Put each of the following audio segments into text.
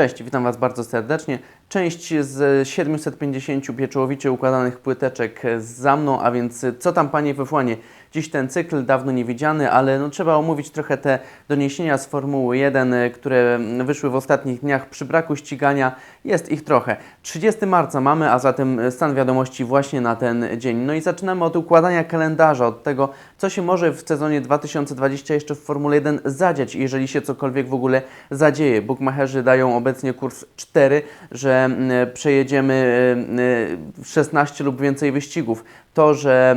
Cześć, witam Was bardzo serdecznie. Część z 750 pieczołowicie układanych płyteczek za mną, a więc co tam Panie we Fłanie? Dziś ten cykl dawno niewidziany, ale no, trzeba omówić trochę te doniesienia z Formuły 1, które wyszły w ostatnich dniach przy braku ścigania. Jest ich trochę. 30 marca mamy, a zatem stan wiadomości właśnie na ten dzień. No i zaczynamy od układania kalendarza, od tego, co się może w sezonie 2020 jeszcze w Formule 1 zadziać, jeżeli się cokolwiek w ogóle zadzieje. Bookmacherzy dają obecnie kurs 4, że mm, przejedziemy mm, 16 lub więcej wyścigów. To, że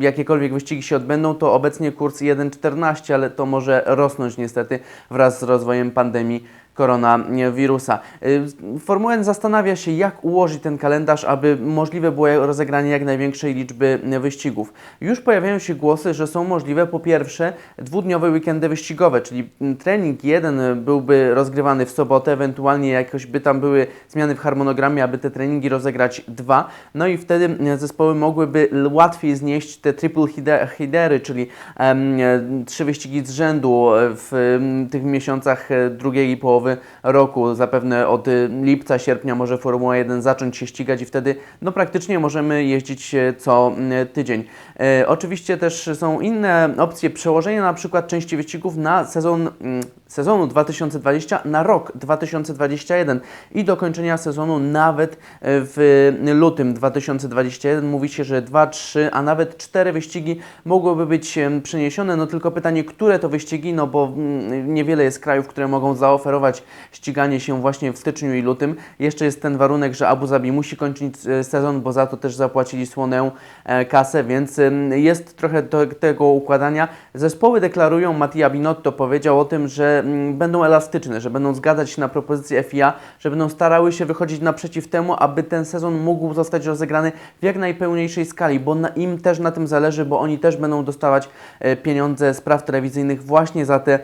y, jakiekolwiek wyścigi się odbędą, to obecnie kurs 1,14, ale to może rosnąć niestety wraz z rozwojem pandemii koronawirusa. Y, Formuła 1 zastanawia się, jak ułożyć ten kalendarz, aby możliwe było rozegranie jak największej liczby wyścigów. Już pojawiają się głosy, że są możliwe po pierwsze dwudniowe weekendy wyścigowe, czyli trening jeden byłby rozgrywany w sobotę, ewentualnie jakoś by tam były zmiany w harmonogramie, aby te treningi rozegrać dwa, no i wtedy zespoły mogłyby łatwiej znieść te triple hide- hidery, czyli em, trzy wyścigi z rzędu w em, tych miesiącach e, drugiej połowy roku. Zapewne od y, lipca, sierpnia może Formuła 1 zacząć się ścigać i wtedy no, praktycznie możemy jeździć e, co m, tydzień. E, oczywiście też są inne opcje przełożenia na przykład części wyścigów na sezon mm, sezonu 2020 na rok 2021 i dokończenia sezonu nawet w lutym 2021. Mówi się, że 2, 3, a nawet 4 wyścigi mogłyby być przeniesione. No tylko pytanie, które to wyścigi, no bo mm, niewiele jest krajów, które mogą zaoferować ściganie się właśnie w styczniu i lutym. Jeszcze jest ten warunek, że Abu Zabi musi kończyć e, sezon, bo za to też zapłacili słonę e, kasę, więc jest trochę tego układania. Zespoły deklarują, Mattia Binotto powiedział o tym, że mm, będą elastyczne, że będą zgadzać się na propozycję FIA, że będą starały się wychodzić naprzeciw temu, aby ten sezon mógł zostać rozegrany w jak najpełniejszej skali, bo na, im też na tym zależy, bo oni też będą dostawać e, pieniądze z praw telewizyjnych właśnie za te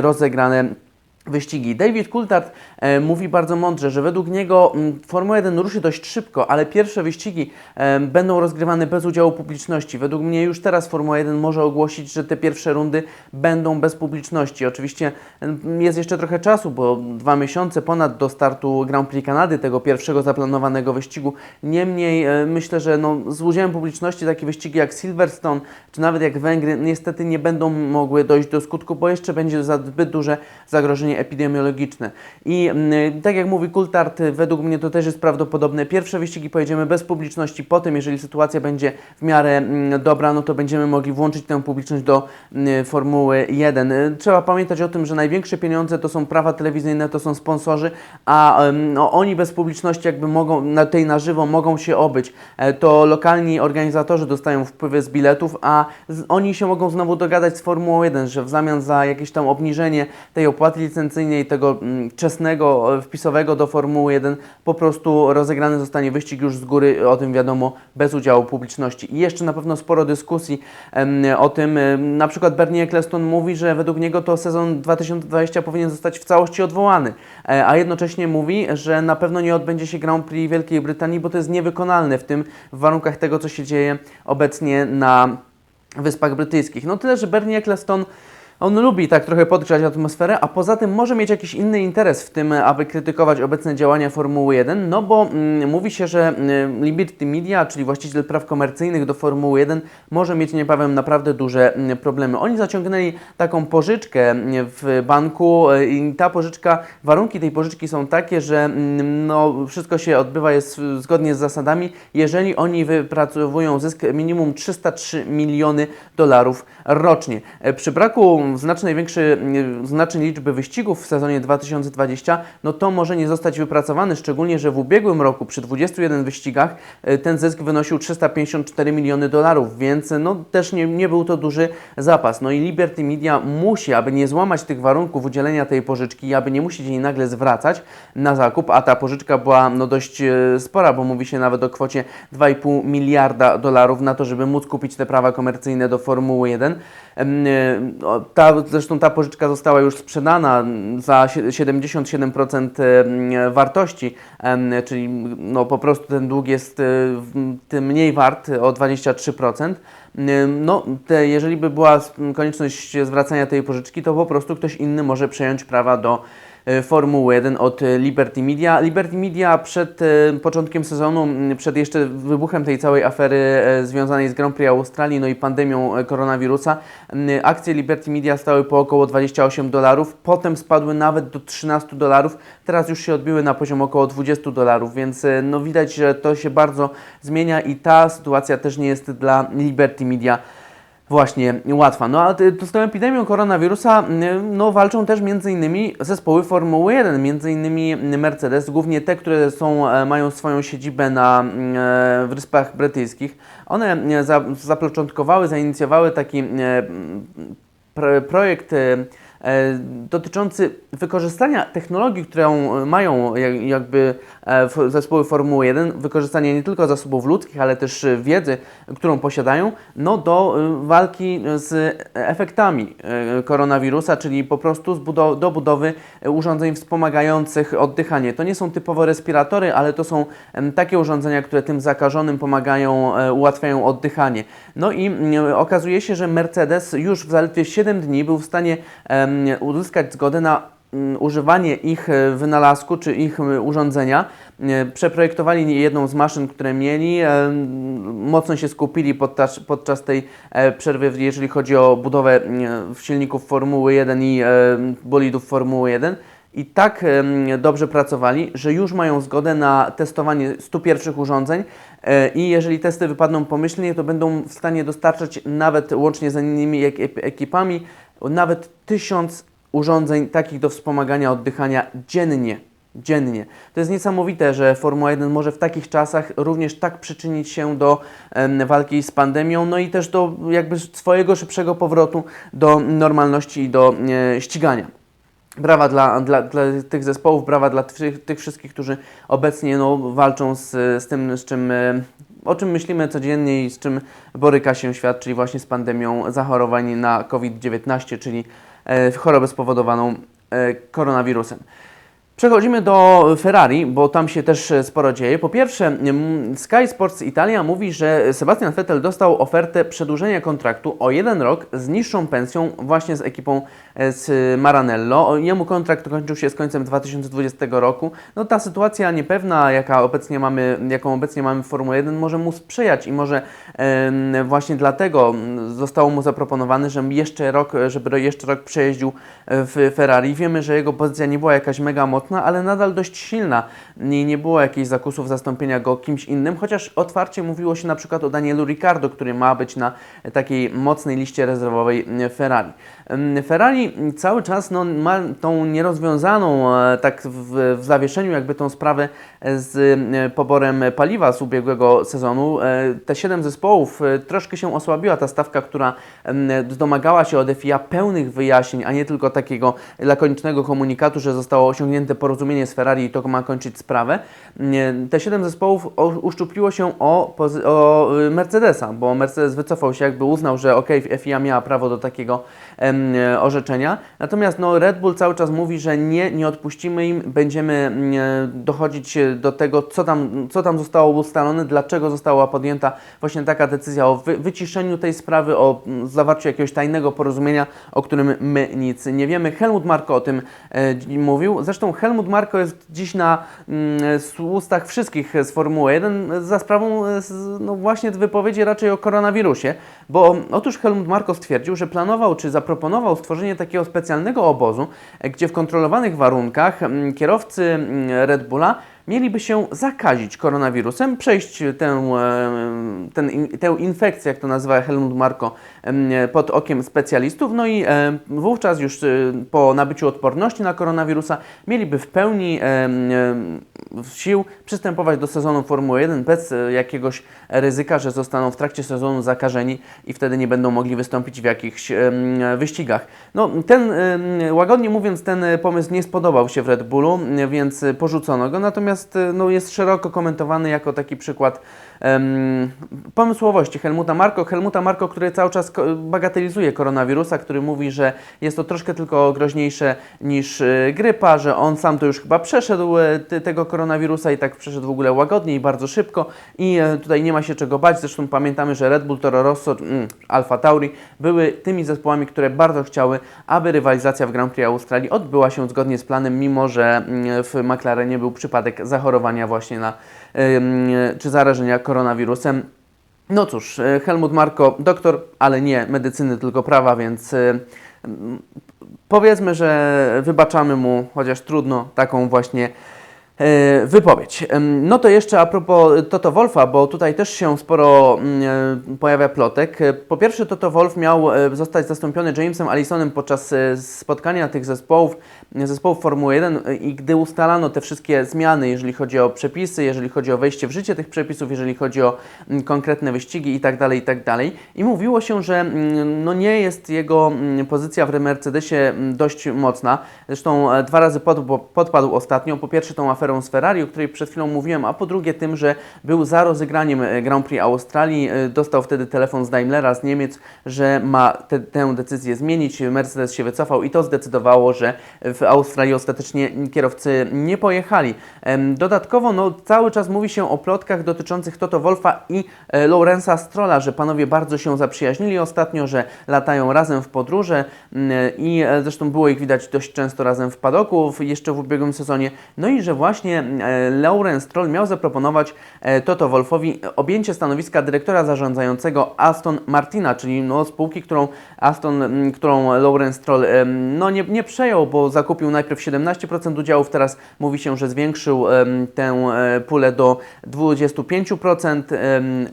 rozegrane wyścigi. David Coulthard e, mówi bardzo mądrze, że według niego m, Formuła 1 ruszy dość szybko, ale pierwsze wyścigi e, będą rozgrywane bez udziału publiczności. Według mnie już teraz Formuła 1 może ogłosić, że te pierwsze rundy będą bez publiczności. Oczywiście m, jest jeszcze trochę czasu, bo dwa miesiące ponad do startu Grand Prix Kanady, tego pierwszego zaplanowanego wyścigu. Niemniej e, myślę, że no, z udziałem publiczności takie wyścigi jak Silverstone, czy nawet jak Węgry, niestety nie będą mogły dojść do skutku, bo jeszcze będzie za zbyt duże zagrożenie epidemiologiczne. I mm, tak jak mówi Kultart, według mnie to też jest prawdopodobne. Pierwsze wyścigi pojedziemy bez publiczności, potem jeżeli sytuacja będzie w miarę mm, dobra, no to będziemy mogli włączyć tę publiczność do mm, Formuły 1. Y, Trzeba pamiętać o tym, że największe pieniądze to są prawa telewizyjne, to są sponsorzy, a no, oni bez publiczności jakby mogą, na tej na żywo mogą się obyć. E, To lokalni organizatorzy dostają wpływy z biletów, a oni się mogą znowu dogadać z Formułą 1, że w zamian za jakieś tam obniżenie tej opłaty licencyjnej, tego mm, czesnego e, wpisowego do Formuły 1, po prostu rozegrany zostanie wyścig już z góry, o tym wiadomo, bez udziału publiczności. I jeszcze na pewno sporo dyskusji o tym. Na przykład Bernie Eccleston mówi, że według niego to sezon 2020 powinien zostać w całości odwołany, e, a jednocześnie mówi, że na pewno nie odbędzie się Grand Prix Wielkiej Brytanii, bo to jest niewykonalne w tym w warunkach tego, co się dzieje obecnie na Wyspach Brytyjskich. No tyle, że Bernie Eccleston on lubi tak trochę podgrzać atmosferę, a poza tym może mieć jakiś inny interes w tym, aby krytykować obecne działania Formuły 1, no bo mm, mówi się, że mm, Liberty Media, czyli właściciel praw komercyjnych do Formuły 1, może mieć niebawem naprawdę duże mm, problemy. Oni zaciągnęli taką pożyczkę mm, w banku e, i ta pożyczka, warunki tej pożyczki są takie, że no, wszystko się odbywa jest zgodnie z zasadami, jeżeli oni wypracowują zysk minimum 303 miliony dolarów rocznie. E, Przy braku znacznie większej, znacznej liczby wyścigów w sezonie 2020, no to może nie zostać wypracowany, szczególnie, że w ubiegłym roku przy 21 wyścigach e, ten zysk wynosił 354 miliony dolarów, więc e, no też nie, nie był to duży zapas. No i Liberty Media musi, aby nie złamać tych warunków udzielenia tej pożyczki, aby nie musieć jej nagle zwracać na zakup, a ta pożyczka była no dość e, spora, bo mówi się nawet o kwocie 2,5 miliarda dolarów na to, żeby móc kupić te prawa komercyjne do Formuły 1. Ta, zresztą ta pożyczka została już sprzedana za sie- 77% em, wartości, czyli no, po prostu ten dług jest w- tym mniej wart o 23%. Em, No, te, jeżeli by była s- konieczność zwracania tej pożyczki, to po prostu ktoś inny może przejąć prawa do Formuły 1 od e, Liberty Media. Liberty Media przed e, początkiem sezonu, przed jeszcze wybuchem tej całej afery e, związanej z Grand Prix Australii, no i pandemią e, koronawirusa, akcje Liberty Media stały po około 28 dolarów, potem spadły nawet do 13 dolarów, teraz już się odbiły na poziom około 20 dolarów, więc e, no widać, że to się bardzo zmienia i ta sytuacja też nie jest dla Liberty Media Właśnie, łatwa. No a ty- z tą epidemią koronawirusa mm, no, walczą też innymi zespoły Formuły 1, między innymi Mercedes, głównie te, które są, e, mają swoją siedzibę na e, Wyspach Brytyjskich. One e, za, zapoczątkowały, zainicjowały taki e, pro, projekt dotyczący wykorzystania technologii, którą e, mają jak- jakby e, zespoły Formuły 1, wykorzystania nie tylko zasobów ludzkich, ale też e, wiedzy, którą posiadają, no do e, walki z efektami e, koronawirusa, czyli po prostu do budowy e, urządzeń wspomagających oddychanie. To nie są typowo respiratory, ale to są takie urządzenia, które tym zakażonym pomagają, e, ułatwiają oddychanie. No i mm, okazuje się, że Mercedes już w zaledwie 7 dni był w stanie uzyskać zgodę na używanie ich e, wynalazku czy ich urządzenia. E, Przeprojektowali jedną z maszyn, które mieli, e, mocno się skupili podczas, podczas tej przerwy, jeżeli chodzi o budowę silników Formuły 1 i bolidów Formuły 1. I tak dobrze pracowali, że już mają zgodę na testowanie 100 pierwszych urządzeń i jeżeli testy wypadną pomyślnie, to będą w stanie dostarczać nawet łącznie z innymi ek- ek- ekipami nawet tysiąc urządzeń takich do wspomagania oddychania dziennie. Dziennie. To jest niesamowite, że Formuła 1 może w takich czasach również tak przyczynić się do em, walki z pandemią, no i też do jakby swojego szybszego powrotu do normalności i do e, ścigania. Brawa dla, dla, dla tych zespołów, brawa dla tych, tych wszystkich, którzy obecnie no, walczą z, z tym, z czym, e, o czym myślimy codziennie i z czym boryka się świat, czyli właśnie z pandemią zachorowań na COVID-19, czyli e, chorobę spowodowaną e, koronawirusem. Przechodzimy do Ferrari, bo tam się też e, sporo dzieje. Po pierwsze, mm, Sky Sports Italia mówi, że Sebastian Vettel dostał ofertę przedłużenia kontraktu o jeden rok z niższą pensją właśnie z ekipą e, z Maranello. Jemu kontrakt kończył się z końcem 2020 roku. No ta sytuacja niepewna, jaka obecnie mamy, jaką obecnie mamy w Formule 1, może mu sprzyjać i może właśnie dlatego zostało mu zaproponowane, że jeszcze rok, żeby jeszcze rok przejeździł e, w Ferrari. Wiemy, że jego pozycja nie była jakaś mega mocna, ale nadal dość silna. Nie, nie było jakichś zakusów zastąpienia go kimś innym, chociaż otwarcie mówiło się na przykład o Danielu Ricciardo, który ma być na takiej mocnej liście rezerwowej Ferrari. Ferrari cały czas no, ma tą nierozwiązaną e, tak w, w zawieszeniu jakby tą sprawę z e, poborem paliwa z ubiegłego sezonu. E, Te siedem zespołów e, troszkę się osłabiła ta stawka, która domagała się od FIA pełnych wyjaśnień, a nie tylko takiego lakonicznego komunikatu, że zostało osiągnięte porozumienie z Ferrari i to ma kończyć sprawę. Te siedem zespołów uszczupliło się o, o Mercedesa, bo Mercedes wycofał się, jakby uznał, że ok, FIA miała prawo do takiego e, orzeczenia. Natomiast no, Red Bull cały czas mówi, że nie, nie odpuścimy im, będziemy e, dochodzić e, do tego, co tam, co tam zostało ustalone, dlaczego została podjęta właśnie taka decyzja o wy, wyciszeniu tej sprawy, o zawarciu jakiegoś tajnego porozumienia, o którym my nic nie wiemy. Helmut Marko o tym e, mówił. Zresztą Helmut Marko jest dziś na mm, ustach wszystkich z Formuły 1 za sprawą e, no właśnie wypowiedzi raczej o koronawirusie, bo otóż Helmut Marko stwierdził, że planował czy zaproponował stworzenie takiego specjalnego obozu, e, gdzie w kontrolowanych warunkach mm, kierowcy mm, Red Bulla mieliby się zakazić koronawirusem, przejść tę, e, ten, tę infekcję, jak to nazywa Helmut Marko, pod okiem specjalistów, no i e, wówczas już e, po nabyciu odporności na koronawirusa mieliby w pełni sił przystępować do sezonu Formuły 1 bez jakiegoś ryzyka, że zostaną w trakcie sezonu zakażeni i wtedy nie będą mogli wystąpić w jakichś wyścigach. No, ten, łagodnie mówiąc, ten pomysł nie spodobał się w Red Bullu, więc porzucono go, natomiast natomiast e, no, jest szeroko komentowany jako taki przykład em, pomysłowości Helmuta Marko. Helmuta Marko, który cały czas bagatelizuje koronawirusa, który mówi, że jest to troszkę tylko groźniejsze niż e, grypa, że on sam to już chyba przeszedł e, tego koronawirusa i tak przeszedł w ogóle łagodnie i bardzo szybko i e, tutaj nie ma się czego bać. Zresztą pamiętamy, że Red Bull, Toro Rosso, mm, Alfa Tauri były tymi zespołami, które bardzo chciały, aby rywalizacja w Grand Prix Australii odbyła się zgodnie z planem, mimo że mm, w McLarenie był przypadek zachorowania właśnie na czy zarażenia koronawirusem. No cóż, e, Helmut Marko, doktor, ale nie medycyny, tylko prawa, więc e, powiedzmy, że wybaczamy mu, chociaż trudno, taką właśnie wypowiedź. Em, No to jeszcze a propos Toto Wolfa, bo tutaj też się sporo mm, e, pojawia plotek. E, Po pierwsze Toto Wolf miał e, zostać zastąpiony Jamesem Allisonem podczas e, spotkania tych zespołów, zespołów Formuły 1 e, i gdy ustalano te wszystkie zmiany, jeżeli chodzi o przepisy, jeżeli chodzi o wejście w życie tych przepisów, jeżeli chodzi o mm, konkretne wyścigi i tak dalej, i tak. I mówiło się, że mm, no nie jest jego pozycja w Mercedesie dość mocna. Zresztą e, dwa razy podpadł ostatnio. Po pierwsze tą aferą z Ferrari, o której przed chwilą mówiłem, a po drugie tym, że był za rozegraniem e, Grand Prix Australii. E, Dostał wtedy telefon z Daimlera z Niemiec, że ma te, tę decyzję zmienić. Mercedes się wycofał i to zdecydowało, że w Australii ostatecznie kierowcy nie pojechali. Dodatkowo no, cały czas mówi się o plotkach dotyczących Toto Wolfa i e, Lawrence'a Strolla, że panowie bardzo się zaprzyjaźnili ostatnio, że latają razem w podróże mm, i zresztą było ich widać dość często razem w padoku jeszcze w ubiegłym sezonie. No i że właśnie e, Lawrence Stroll miał zaproponować e, Toto Wolfowi objęcie stanowiska dyrektora zarządzającego Aston Martina, czyli no, spółki, którą Aston, którą Lawrence Stroll no, nie, nie przejął, bo zakupił najpierw 17% udziałów, teraz mówi się, że zwiększył tę e, pulę do 25%, em,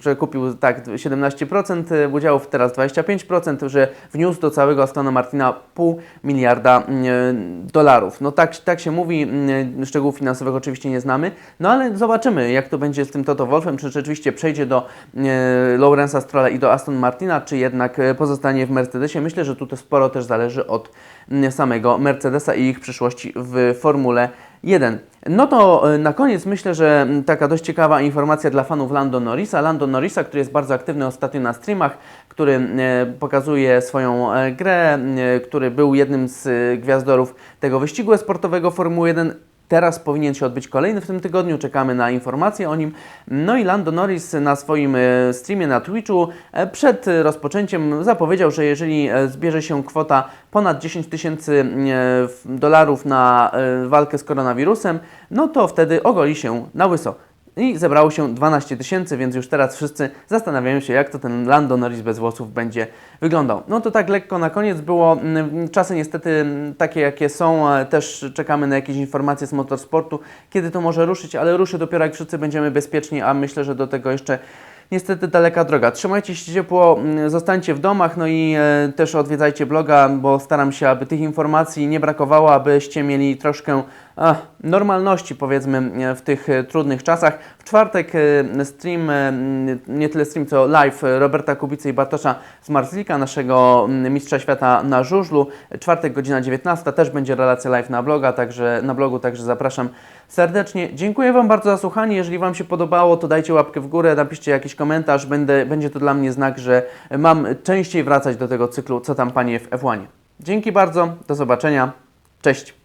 że kupił tak 17% udziałów, teraz 25%, że wniósł do całego Astona Martina pół miliarda mm, dolarów. No tak, tak się mówi, mm, szczegółów finansowych oczywiście nie znamy, no ale zobaczymy jak to będzie z tym Toto Wolfem, czy rzeczywiście przejdzie do e, Lawrence'a Strolla i do Aston Martina, czy jednak e, pozostanie w Mercedesie. Myślę, że tutaj sporo też zależy od mm, samego Mercedesa i ich przyszłości w Formule 1. No to e, na koniec myślę, że taka dość ciekawa informacja dla fanów Lando Norrisa. Lando Norrisa, który jest bardzo aktywny ostatnio na streamach, który e, pokazuje swoją e, grę, który był jednym z gwiazdorów tego wyścigu sportowego Formuły 1. Teraz powinien się odbyć kolejny w tym tygodniu, czekamy na informacje o nim. No i Lando Norris na swoim e, streamie na Twitchu e, przed rozpoczęciem zapowiedział, że jeżeli e, zbierze się kwota ponad 10 tysięcy dolarów na walkę z koronawirusem, no to wtedy ogoli się na łyso. I zebrało się 12 tysięcy, więc już teraz wszyscy zastanawiają się, jak to ten Lando Norris bez włosów będzie wyglądał. No to tak lekko na koniec było. Mm, Czasy niestety mm, takie, jakie są. e, Też czekamy na jakieś informacje z motorsportu, kiedy to może ruszyć, ale ruszy dopiero jak wszyscy będziemy bezpieczni, a myślę, że do tego jeszcze niestety daleka droga. Trzymajcie się ciepło, mm, zostańcie w domach, no i e, też odwiedzajcie bloga, bo staram się, aby tych informacji nie brakowało, abyście mieli troszkę a, normalności, powiedzmy, e, w tych e, trudnych czasach. W czwartek e, stream, e, nie tyle stream, co live e, Roberta Kubicy i Bartosza z Marzlika, naszego mistrza świata na żużlu. Czwartek, godzina 19, też będzie relacja live na bloga, także na blogu, także zapraszam serdecznie. Dziękuję Wam bardzo za słuchanie. Jeżeli Wam się podobało, to dajcie łapkę w górę, napiszcie jakiś komentarz. Będę, będzie to dla mnie znak, że mam częściej wracać do tego cyklu, co tam Panie w F1. Dzięki bardzo, do zobaczenia. Cześć.